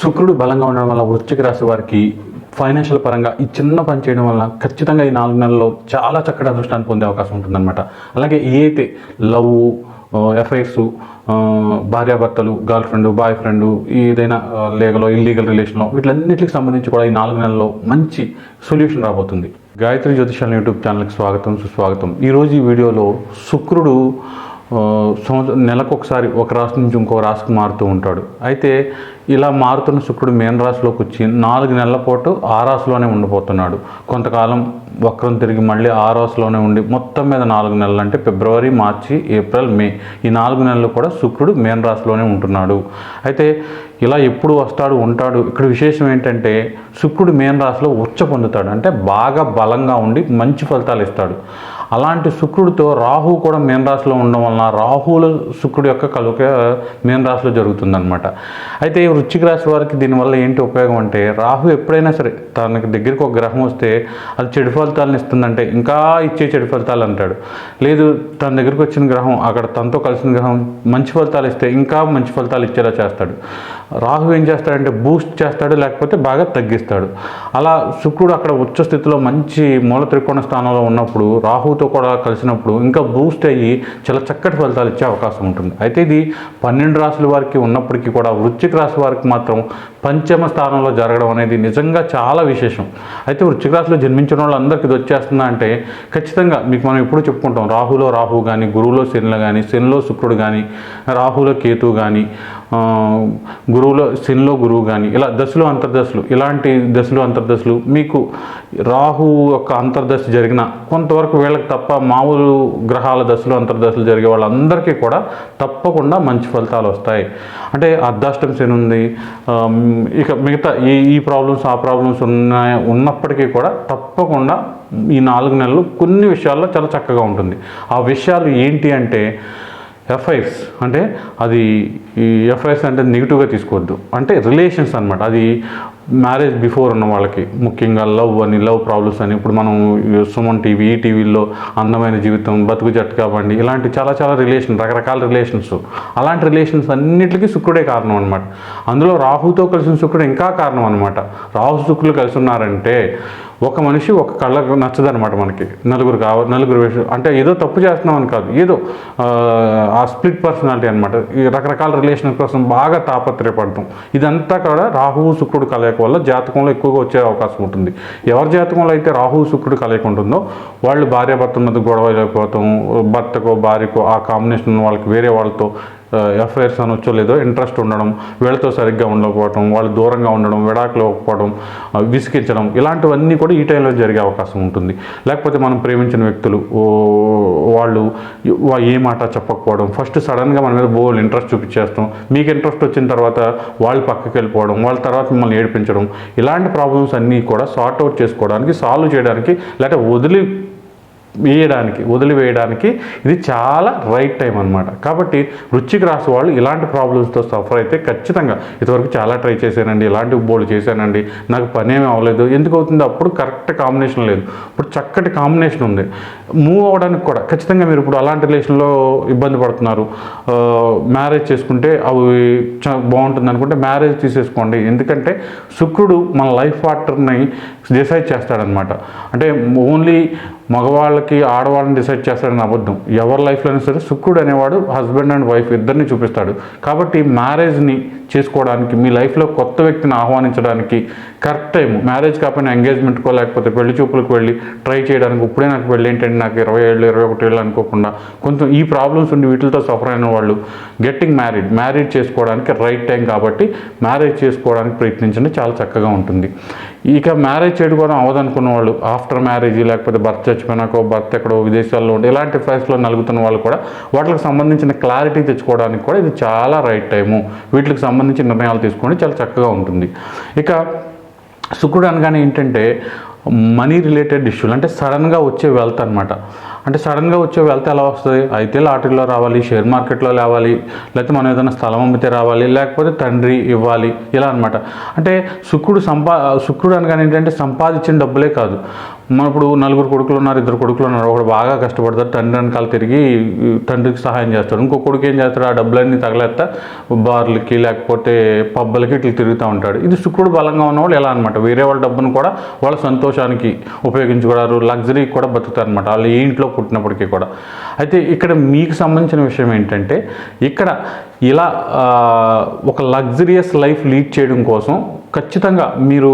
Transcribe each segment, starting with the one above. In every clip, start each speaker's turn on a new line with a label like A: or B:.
A: శుక్రుడు బలంగా ఉండడం వల్ల వృశ్చిక రాశి వారికి ఫైనాన్షియల్ పరంగా ఈ చిన్న పని చేయడం వల్ల ఖచ్చితంగా ఈ నాలుగు నెలల్లో చాలా చక్కటి అదృష్టాన్ని పొందే అవకాశం ఉంటుందన్నమాట. అలాగే ఏ అయితే లవ్ ఎఫ్ఐఆర్స్ భార్యాభర్తలు గర్ల్ ఫ్రెండ్ బాయ్ ఫ్రెండ్ ఏదైనా లేగలో ఇల్లీగల్ రిలేషన్లో వీటిలన్నిటికి సంబంధించి కూడా ఈ నాలుగు నెలల్లో మంచి సొల్యూషన్ రాబోతుంది. గాయత్రి జ్యోతిషాల యూట్యూబ్ ఛానల్కి స్వాగతం సుస్వాగతం. ఈరోజు ఈ వీడియోలో శుక్రుడు సంవత్సరం నెలకు ఒకసారి ఒక రాశి నుంచి ఇంకో రాశికి మారుతూ ఉంటాడు. అయితే ఇలా మారుతున్న శుక్రుడు మేన రాశిలోకి వచ్చి నాలుగు నెలల పాటు ఆ రాశిలోనే ఉండిపోతున్నాడు. కొంతకాలం వక్రం తిరిగి మళ్ళీ ఆ రాశిలోనే ఉండి మొత్తం మీద నాలుగు నెలలు అంటే ఫిబ్రవరి మార్చి ఏప్రిల్ మే ఈ నాలుగు నెలలు కూడా శుక్రుడు మేన రాశిలోనే ఉంటున్నాడు. అయితే ఇలా ఎప్పుడు వస్తాడు ఉంటాడు? ఇక్కడ విశేషం ఏంటంటే శుక్రుడు మేన రాశిలో ఉచ్చ పొందుతాడు. అంటే బాగా బలంగా ఉండి మంచి ఫలితాలు ఇస్తాడు. అలాంటి శుక్రుడితో రాహు కూడా మీన రాశిలో ఉండడం వలన రాహువుల శుక్రుడు యొక్క కలుక మీన రాశిలో అయితే ఈ వృశ్చిక రాశి వారికి దీనివల్ల ఏంటి ఉపయోగం అంటే రాహు ఎప్పుడైనా సరే తనకి దగ్గరికి ఒక గ్రహం వస్తే అది చెడు ఫలితాలను ఇస్తుందంటే ఇంకా ఇచ్చే చెడు ఫలితాలు అంటాడు. లేదు తన దగ్గరికి వచ్చిన గ్రహం అక్కడ తనతో కలిసిన గ్రహం మంచి ఫలితాలు ఇస్తే ఇంకా మంచి ఫలితాలు ఇచ్చేలా చేస్తాడు. రాహు ఏం చేస్తాడంటే బూస్ట్ చేస్తాడు లేకపోతే బాగా తగ్గిస్తాడు. అలా శుక్రుడు అక్కడ ఉచ్చ స్థితిలో మంచి మూల త్రికోణ స్థానంలో ఉన్నప్పుడు రాహుతో కూడా కలిసినప్పుడు ఇంకా బూస్ట్ అయ్యి చాలా చక్కటి ఫలితాలు ఇచ్చే అవకాశం ఉంటుంది. అయితే ఇది పన్నెండు రాసుల వారికి ఉన్నప్పటికీ కూడా వృశ్చిక రాశి వారికి మాత్రం పంచమ స్థానంలో జరగడం అనేది నిజంగా చాలా విశేషం. అయితే వృశ్చిక రాశిలో జన్మించిన వాళ్ళందరికీ ఇది వచ్చేస్తుందా అంటే ఖచ్చితంగా మీకు మనం ఎప్పుడు చెప్పుకుంటాం రాహులో రాహు కానీ గురువులో శనిలో కానీ శనిలో శుక్రుడు కానీ రాహులో కేతు కానీ గురువులో శనిలో గురువు కానీ ఇలా దశలు అంతర్దశలు ఇలాంటి దశలు అంతర్దశలు మీకు రాహు యొక్క అంతర్దశ జరిగిన కొంతవరకు వీళ్ళకి తప్ప మామూలు గ్రహాల దశలు అంతర్దశలు జరిగే వాళ్ళందరికీ కూడా తప్పకుండా మంచి ఫలితాలు వస్తాయి. అంటే అర్ధాష్టం శని ఉంది ఇక మిగతా ఈ ఈ ప్రాబ్లమ్స్ ఆ ప్రాబ్లమ్స్ ఉన్నాయి ఉన్నప్పటికీ కూడా తప్పకుండా ఈ నాలుగు నెలలు కొన్ని విషయాల్లో చాలా చక్కగా ఉంటుంది. ఆ విషయాలు ఏంటి అంటే ఎఫ్ఐఎస్ అంటే అది ఈ ఎఫ్ఐఎస్ అంటే నెగిటివ్గా తీసుకోవద్దు. అంటే రిలేషన్స్ అన్నమాట. అది మ్యారేజ్ బిఫోర్ ఉన్న వాళ్ళకి. ముఖ్యంగా లవ్ అని లవ్ ప్రాబ్లమ్స్ అని. ఇప్పుడు మనం సుమన్ టీవీ ఈ టీవీల్లో అందమైన జీవితం బతుకు జట్టు కావండి. ఇలాంటి చాలా చాలా రిలేషన్ రకరకాల రిలేషన్స్ అలాంటి రిలేషన్స్ అన్నిటికీ శుక్రుడే కారణం అనమాట అందులో రాహుతో కలిసిన శుక్రుడు ఇంకా కారణం అనమాట రాహు శుక్రులు కలిసి ఉన్నారంటే ఒక మనిషి ఒక కళ్ళకు నచ్చదనమాట మనకి. నలుగురు కావ నలుగురు వేషం అంటే ఏదో తప్పు చేస్తున్నాం అని కాదు. ఏదో ఆ, స్ప్లిట్ పర్సనాలిటీ అనమాట ఈ రకరకాల రిలేషన్ కోసం బాగా తాపత్రయపడతాం. ఇదంతా కూడా రాహువు శుక్రుడు కలయిక వల్ల జాతకంలో ఎక్కువగా వచ్చే అవకాశం ఉంటుంది. ఎవరి జాతకంలో అయితే రాహువు శుక్రుడు కలయిక ఉంటుందో వాళ్ళు భార్యాభర్తల మధ్య గొడవ అయిపోతాం. భర్తకో భార్యకో ఆ కాంబినేషన్ వాళ్ళకి వేరే వాళ్ళతో ఎఫ్ఐఆర్స్ అనొచ్చో లేదో ఇంట్రెస్ట్ ఉండడం వీళ్ళతో సరిగ్గా ఉండకపోవడం వాళ్ళు దూరంగా ఉండడం విడాకులు ఇవ్వకపోవడం విసిగించడం ఇలాంటివన్నీ కూడా ఈ టైంలో జరిగే అవకాశం ఉంటుంది. లేకపోతే మనం ప్రేమించిన వ్యక్తులు వాళ్ళు ఏ మాట చెప్పకపోవడం ఫస్ట్ సడన్గా మన మీద బోల్ ఇంట్రెస్ట్ చూపించేస్తాం. మీకు ఇంట్రెస్ట్ వచ్చిన తర్వాత వాళ్ళు పక్కకి వెళ్ళిపోవడం వాళ్ళ తర్వాత మిమ్మల్ని ఏడిపించడం ఇలాంటి ప్రాబ్లమ్స్ అన్నీ కూడా సార్ట్ అవుట్ చేసుకోవడానికి సాల్వ్ చేయడానికి లేకపోతే వదిలి వేయడానికి వదిలివేయడానికి ఇది చాలా రైట్ టైం అనమాట కాబట్టి వృశ్చిక రాశి వాళ్ళు ఇలాంటి ప్రాబ్లమ్స్తో సఫర్ అయితే ఖచ్చితంగా ఇంతవరకు చాలా ట్రై చేశానండి ఇలాంటి బోర్డు చేశానండి నాకు పని ఏమీ అవ్వలేదు. ఎందుకు అవుతుంది? అప్పుడు కరెక్ట్ కాంబినేషన్ లేదు. ఇప్పుడు చక్కటి కాంబినేషన్ ఉంది. మూవ్ అవ్వడానికి కూడా ఖచ్చితంగా మీరు ఇప్పుడు అలాంటి రిలేషన్లో ఇబ్బంది పడుతున్నారు. మ్యారేజ్ చేసుకుంటే అవి చ- బాగుంటుంది అనుకుంటే మ్యారేజ్ తీసేసుకోండి. ఎందుకంటే శుక్రుడు మన లైఫ్ పార్ట్నర్ని డిసైడ్ చేస్తాడనమాట అంటే ఓన్లీ మగవాళ్ళకి ఆడవాళ్ళని డిసైడ్ చేస్తాడని అబద్ధం. ఎవరి లైఫ్లోనే సరే శుక్రుడు అనేవాడు హస్బెండ్ అండ్ వైఫ్ ఇద్దరిని చూపిస్తాడు. కాబట్టి మ్యారేజ్ని చేసుకోవడానికి మీ లైఫ్లో కొత్త వ్యక్తిని ఆహ్వానించడానికి కరెక్ట్ టైం మ్యారేజ్ కాకపోయినా ఎంగేజ్మెంట్కో లేకపోతే పెళ్ళి చూపులకు వెళ్ళి ట్రై చేయడానికి ఇప్పుడే నాకు పెళ్ళి ఏంటంటే నాకు ఇరవై ఏళ్ళు ఇరవై ఒకటి ఏళ్ళు అనుకోకుండా కొంచెం ఈ ప్రాబ్లమ్స్ ఉండి వీటితో సఫర్ అయిన వాళ్ళు గెట్టింగ్ మ్యారీడ్ మ్యారీడ్ చేసుకోవడానికి రైట్ టైం కాబట్టి మ్యారేజ్ చేసుకోవడానికి ప్రయత్నించండి. చాలా చక్కగా ఉంటుంది. ఇక మ్యారేజ్ చేయడం అవదనుకున్న వాళ్ళు ఆఫ్టర్ మ్యారేజ్ లేకపోతే భర్త చచ్చిపోయినాకో భర్త ఎక్కడో విదేశాల్లో ఉండి ఇలాంటి ఫైల్స్లో నలుగుతున్న వాళ్ళు కూడా వాటికి సంబంధించిన క్లారిటీ తెచ్చుకోవడానికి కూడా ఇది చాలా రైట్ టైము. వీటికి సంబంధించిన నిర్ణయాలు తీసుకోండి చాలా చక్కగా ఉంటుంది. ఇక శుక్రుడు అనగానే ఏంటంటే మనీ రిలేటెడ్ ఇష్యూలు అంటే సడన్గా వచ్చే వెల్త్ అనమాట అంటే సడన్గా వచ్చే వెళ్తే ఎలా వస్తుంది? అయితే లాటరీలో రావాలి షేర్ మార్కెట్లో రావాలి లేకపోతే మనం ఏదైనా స్థలం అమ్మితే రావాలి లేకపోతే తండ్రి ఇవ్వాలి ఇలా అనమాట అంటే శుక్రుడు సంపా శుక్రుడు అనగానే ఏంటంటే సంపాదించిన డబ్బులే కాదు. మన ఇప్పుడు నలుగురు కొడుకులు ఉన్నారు ఇద్దరు కొడుకులు ఉన్నారు ఒకడు బాగా కష్టపడతాడు తండ్రి వెనకాల తిరిగి తండ్రికి సహాయం చేస్తాడు. ఇంకో కొడుకు ఏం చేస్తాడు? ఆ డబ్బులన్నీ తగలేస్తా బార్లకి లేకపోతే పబ్బలకి ఇట్లా తిరుగుతూ ఉంటాడు. ఇది శుక్రుడు బలంగా ఉన్నవాళ్ళు ఎలా అనమాట వేరే వాళ్ళ డబ్బును కూడా వాళ్ళ సంతోషానికి ఉపయోగించుకోవడారు లగ్జరీ కూడా బతుకుతారు అనమాట వాళ్ళు ఈ ఇంట్లో పుట్టినప్పటికీ కూడా. అయితే ఇక్కడ మీకు సంబంధించిన విషయం ఏంటంటే ఇక్కడ ఇలా ఒక లగ్జరియస్ లైఫ్ లీడ్ చేయడం కోసం ఖచ్చితంగా మీరు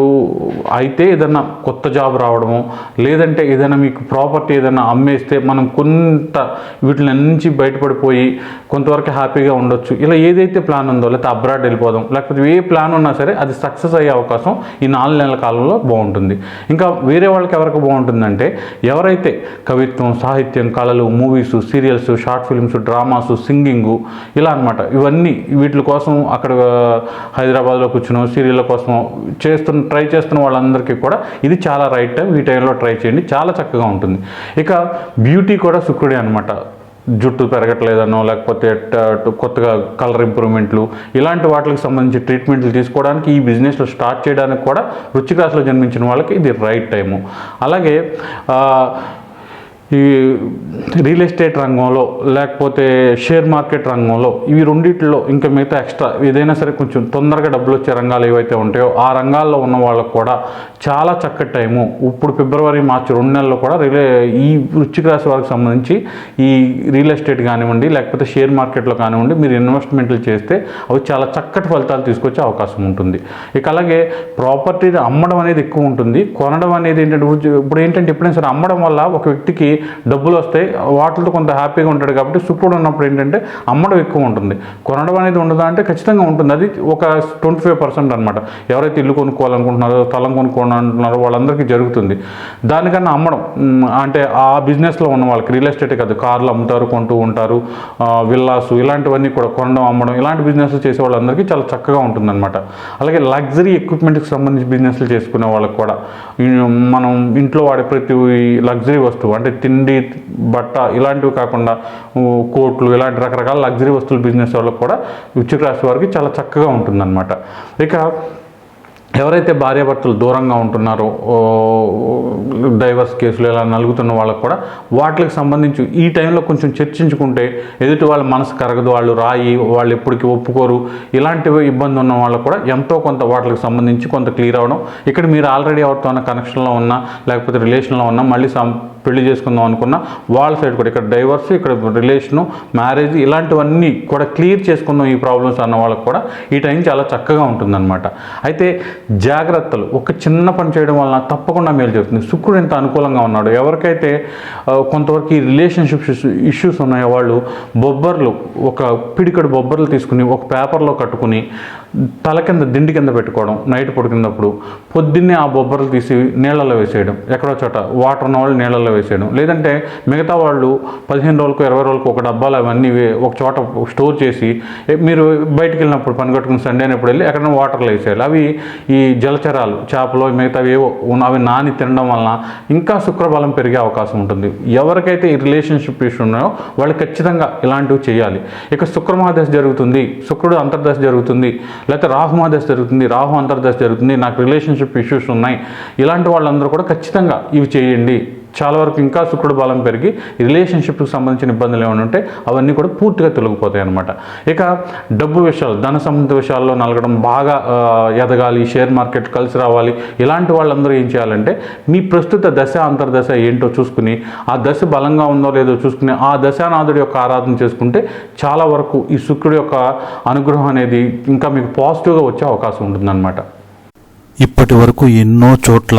A: అయితే ఏదైనా కొత్త జాబ్ రావడము లేదంటే ఏదైనా మీకు ప్రాపర్టీ ఏదైనా అమ్మేస్తే మనం కొంత వీటిని నుంచి బయటపడిపోయి కొంతవరకు హ్యాపీగా ఉండొచ్చు. ఇలా ఏదైతే ప్లాన్ ఉందో లేకపోతే అబ్రాడ్ వెళ్ళిపోదాం లేకపోతే ఏ ప్లాన్ ఉన్నా సరే అది సక్సెస్ అయ్యే అవకాశం ఈ నాలుగు నెలల కాలంలో బాగుంటుంది. ఇంకా వేరే వాళ్ళకి ఎవరికి బాగుంటుందంటే ఎవరైతే కవిత్వం సాహిత్యం కళలు movies serials short films dramas singing ఇలా అన్నమాట ఇవన్నీ వీటి కోసం అక్కడ హైదరాబాద్లో కూర్చుని సీరియల్ కోసం చేస్తున్న ట్రై చేస్తున్న వాళ్ళందరికీ కూడా ఇది చాలా రైట్ టైం ఈ టైంలో ట్రై చేయండి. చాలా చక్కగా ఉంటుంది. ఇక బ్యూటీ కూడా శుక్రుడే అనమాట జుట్టు పెరగట్లేదనో లేకపోతే కొత్తగా కలర్ ఇంప్రూవ్మెంట్లు ఇలాంటి వాటికి సంబంధించి ట్రీట్మెంట్లు తీసుకోవడానికి ఈ బిజినెస్లో స్టార్ట్ చేయడానికి కూడా వృశ్చిక రాశిలో జన్మించిన వాళ్ళకి ఇది రైట్ టైము అలాగే ఈ రియల్ ఎస్టేట్ రంగంలో లేకపోతే షేర్ మార్కెట్ రంగంలో ఇవి రెండిట్లో ఇంకా మిగతా ఎక్స్ట్రా ఏదైనా సరే కొంచెం తొందరగా డబ్బులు వచ్చే రంగాలు ఏవైతే ఉంటాయో ఆ రంగాల్లో ఉన్న వాళ్ళకు కూడా చాలా చక్కటి టైము. ఇప్పుడు ఫిబ్రవరి మార్చి రెండు నెలల్లో కూడా రిలే ఈ వృశ్చిక రాశి వారికి సంబంధించి ఈ రియల్ ఎస్టేట్ కానివ్వండి లేకపోతే షేర్ మార్కెట్లో కానివ్వండి మీరు ఇన్వెస్ట్మెంట్లు చేస్తే అవి చాలా చక్కటి ఫలితాలు తీసుకొచ్చే అవకాశం ఉంటుంది. ఇక అలాగే ప్రాపర్టీ అమ్మడం అనేది ఎక్కువ ఉంటుంది. కొనడం అనేది ఏంటంటే ఇప్పుడు- ఇప్పుడు ఏంటంటే ఎప్పుడైనా సరే అమ్మడం వల్ల ఒక వ్యక్తికి డబ్బులు వస్తాయి వాటితో కొంత హ్యాపీగా ఉంటాడు కాబట్టి శుక్రుడు ఉన్నప్పుడు ఏంటంటే అమ్మడం ఎక్కువ ఉంటుంది. కొనడం అనేది ఉండదా అంటే ఖచ్చితంగా ఉంటుంది. అది ఒక ట్వంటీ ఫైవ్ పర్సెంట్ అనమాట ఎవరైతే ఇల్లు కొనుక్కోవాలనుకుంటున్నారో స్థలం కొనుక్కోవాలనుకుంటున్నారో వాళ్ళందరికీ జరుగుతుంది. దానికన్నా అమ్మడం అంటే ఆ బిజినెస్లో ఉన్న వాళ్ళకి రియల్ ఎస్టేట్ కాదు కార్లు అమ్ముతారు కొంటూ ఉంటారు విల్లాసు ఇలాంటివన్నీ కూడా కొనడం అమ్మడం ఇలాంటి బిజినెస్లు చేసే వాళ్ళందరికీ చాలా చక్కగా ఉంటుందన్నమాట. అలాగే లగ్జరీ ఎక్విప్మెంట్కి సంబంధించి బిజినెస్లు చేసుకునే వాళ్ళకి కూడా మనం ఇంట్లో వాడే ప్రతి లగ్జరీ వస్తువు అంటే తిండి బట్ట ఇలాంటివి కాకుండా కోట్లు ఇలాంటి రకరకాల లగ్జరీ వస్తువుల బిజినెస్ వాళ్ళకి కూడా వృశ్చిక రాశి వారికి చాలా చక్కగా ఉంటుందన్నమాట. ఇక ఎవరైతే భార్యాభర్తలు దూరంగా ఉంటున్నారో డైవర్స్ కేసులు ఇలా నలుగుతున్న వాళ్ళకు కూడా వాటికి సంబంధించి ఈ టైంలో కొంచెం చర్చించుకుంటే ఎదుటి వాళ్ళ మనసు కరగదు వాళ్ళు రాయి వాళ్ళు ఎప్పటికీ ఒప్పుకోరు. ఇలాంటివి ఇబ్బంది ఉన్న వాళ్ళకు కూడా ఎంతో కొంత వాటికి సంబంధించి కొంత క్లియర్ అవ్వడం ఇక్కడ మీరు ఆల్రెడీ ఎవరితో కనెక్షన్లో ఉన్నా లేకపోతే రిలేషన్లో ఉన్నా మళ్ళీ సం పెళ్ళి చేసుకుందాం అనుకున్నా వాళ్ళ సైడ్ కూడా. ఇక్కడ డైవర్స్ ఇక్కడ రిలేషను మ్యారేజ్ ఇలాంటివన్నీ కూడా క్లియర్ చేసుకుందాం ఈ ప్రాబ్లమ్స్ అన్న వాళ్ళకి కూడా ఈ టైం చాలా చక్కగా ఉంటుందన్నమాట. అయితే జాగ్రత్తలు. ఒక చిన్న పని చేయడం వలన తప్పకుండా మేలు జరుగుతుంది. శుక్రుడు ఎంత అనుకూలంగా ఉన్నాడు. ఎవరికైతే కొంతవరకు ఈ రిలేషన్షిప్ ఇష్యూస్ ఉన్నాయో వాళ్ళు బొబ్బర్లు ఒక పిడికడు బొబ్బర్లు తీసుకుని ఒక పేపర్లో కట్టుకుని తల కింద దిండి కింద పెట్టుకోవడం నైట్ పడుకున్నప్పుడు పొద్దున్నే ఆ బొబ్బర్లు తీసి నీళ్ళలో వేసేయడం ఎక్కడో చోట వాటర్ ఉన్న వాళ్ళు నీళ్ళలో వేసేయడం. లేదంటే మిగతా వాళ్ళు పదిహేను రోజులకు ఇరవై రోజులకు ఒక డబ్బాలు అవన్నీ ఒక చోట స్టోర్ చేసి మీరు బయటికి వెళ్ళినప్పుడు పని కట్టుకుని సండే అయినప్పుడు వెళ్ళి ఎక్కడైనా వాటర్లో వేసేయాలి. అవి ఈ జలచరాలు చేపలు మిగతావి ఏవో ఉన్న- అవి నాని తినడం వలన ఇంకా శుక్రబలం పెరిగే అవకాశం ఉంటుంది. ఎవరికైతే ఈ రిలేషన్షిప్ ఇష్యూ ఉన్నాయో వాళ్ళు ఖచ్చితంగా ఇలాంటివి చేయాలి. ఇక శుక్రమహాదశ జరుగుతుంది శుక్రుడు అంతర్దశ జరుగుతుంది లేకపోతే రాహు మహాదశ జరుగుతుంది రాహు అంతర్దశ జరుగుతుంది నాకు రిలేషన్షిప్ ఇష్యూస్ ఉన్నాయి. ఇలాంటి వాళ్ళందరూ కూడా ఖచ్చితంగా ఇవి చేయండి. చాలా వరకు ఇంకా శుక్రుడు బలం పెరిగి రిలేషన్షిప్కి సంబంధించిన ఇబ్బందులు ఏమైనా ఉంటే అవన్నీ కూడా పూర్తిగా తొలగిపోతాయి అనమాట ఇక డబ్బు విషయాలు ధన సంబంధ విషయాల్లో నలగడం బాగా ఎదగాలి షేర్ మార్కెట్ కలిసి రావాలి ఇలాంటి వాళ్ళందరూ ఏం చేయాలంటే మీ ప్రస్తుత దశ అంతర్దశ ఏంటో చూసుకుని ఆ దశ బలంగా ఉందో లేదో చూసుకుని ఆ దశానాథుడి యొక్క ఆరాధన చేసుకుంటే చాలా వరకు ఈ శుక్రుడి యొక్క అనుగ్రహం అనేది ఇంకా మీకు పాజిటివ్గా వచ్చే అవకాశం ఉంటుందన్నమాట.
B: ఇప్పటి వరకు ఎన్నో చోట్ల